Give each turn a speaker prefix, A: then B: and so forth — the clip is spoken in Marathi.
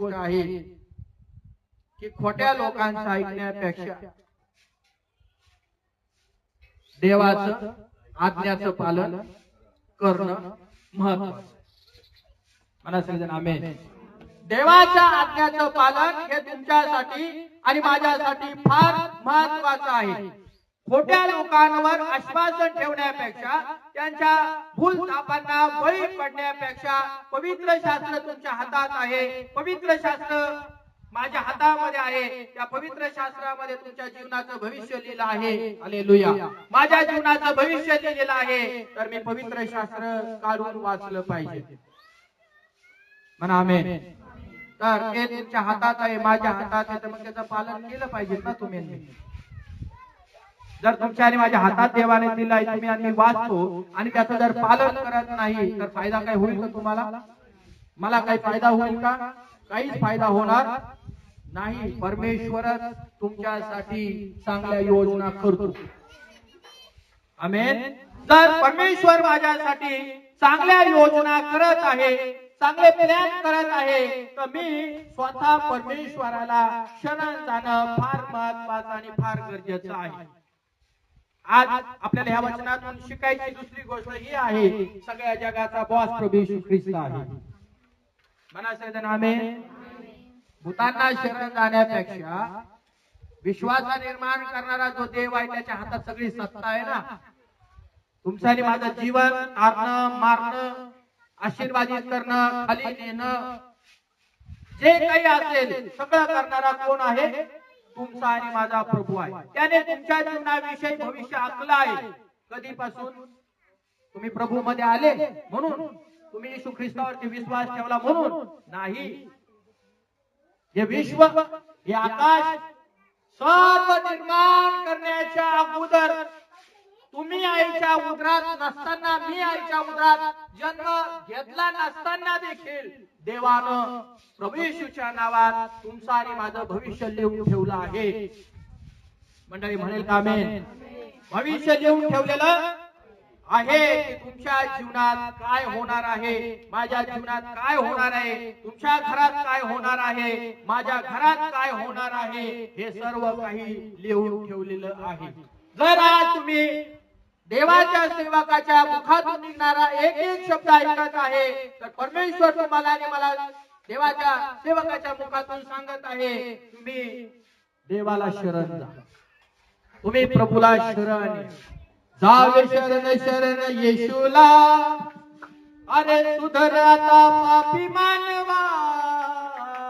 A: गोष्ट आहे की खोट्या लोकांचं ऐकण्यापेक्षा देवाचं आज्ञाचं पालन करणं महत्वाचं आमेन. देवाच्या आज्ञाचं पालन हे तुमच्यासाठी आणि माझ्यासाठी फार महत्वाचं आहे. खोट्या लोकांवर आश्वासन ठेवण्यापेक्षा त्यांच्या भूल तापांना बळी पडण्यापेक्षा पवित्र शास्त्र तुमच्या हातात आहे. पवित्र शास्त्र माझ्या हातामध्ये आहे. त्या पवित्र शास्त्रामध्ये तुमच्या जीवनाचं भविष्य लिहिलं आहे. अलेलुया माझ्या जीवनाचं भविष्य लिहिलेलं आहे. तर मी पवित्र शास्त्र काढून वाचलं पाहिजे. म्हणा तर हे तुमच्या हातात आहे माझ्या हातात आहे. तर मग त्याचं पालन केलं पाहिजे ना तुम्ही. जर तुमच्या आणि माझ्या हातात देवाने दिलाय तुम्ही आणि मी वाचतो आणि त्याचं जर पालन करत नाही तर फायदा काय होईल का तुम्हाला? मला काही फायदा होईल का? काहीच फायदा होणार नाही. परमेश्वरच तुमच्यासाठी चांगल्या योजना करतो. आमेन. जर परमेश्वर माझ्यासाठी चांगल्या योजना करत आहे चांगले प्लॅन करत आहे तर मी स्वतः परमेश्वराला शरण जाणं फार महत्वाचं आणि फार गरजेचं आहे. आज आपल्याला ह्या वचनातून शिकायची दुसरी गोष्ट ही आहे सगळ्या जगाचा बॉस प्रभू येशू ख्रिस्त आहे. म्हणा सगळेजण भूतांना शरण जाण्यापेक्षा विश्वासा निर्माण करणारा जो देव आहे त्याच्या हातात सगळी सत्ता आहे ना. तुमचं आणि माझं जीवन तारणं मारणं आशीर्वादित करणं खाली नेणं जे काही असेल सगळं करणारा कोण आहे? तुमचा आणि माझा प्रभू आहे. त्याने तुमच्या जीवनाविषयी भविष्य आखलं आहे. कधीपासून? तुम्ही प्रभू मध्ये आले म्हणून. तुम्ही येशू ख्रिस्तावरती विश्वास ठेवला म्हणून. नाही. हे विश्व हे आकाश सर्व निर्माण करण्याच्या अगोदर तुम्ही आईच्या उदरात नसताना मी आईच्या उदरात जन्म घेतला नसताना देखील देवानं प्रभू येशूच्या नावात तुमचं आणि माझं भविष्य लिहून ठेवलं आहे. मंडळी म्हणेल का आमेन? भविष्य लिहून ठेवलेलं आहे की तुमच्या जीवनात काय होणार आहे? माझ्या जीवनात काय होणार आहे? तुमच्या घरात काय होणार आहे? माझ्या घरात काय होणार आहे? हे सर्व काही लिहून ठेवलेलं आहे. जर आज तुम्ही देवाच्या सेवकाच्या मुखातून निघणारा एक एक शब्द ऐकत आहे. तर परमेश्वर तुम्हाला आणि मला देवाच्या सेवकाच्या मुखातून सांगत आहे तुम्ही देवाला शरण जा तुम्ही प्रभूला शरण या. जावे शरण शरण येशूला. अरे सुधर आता पापी मानवा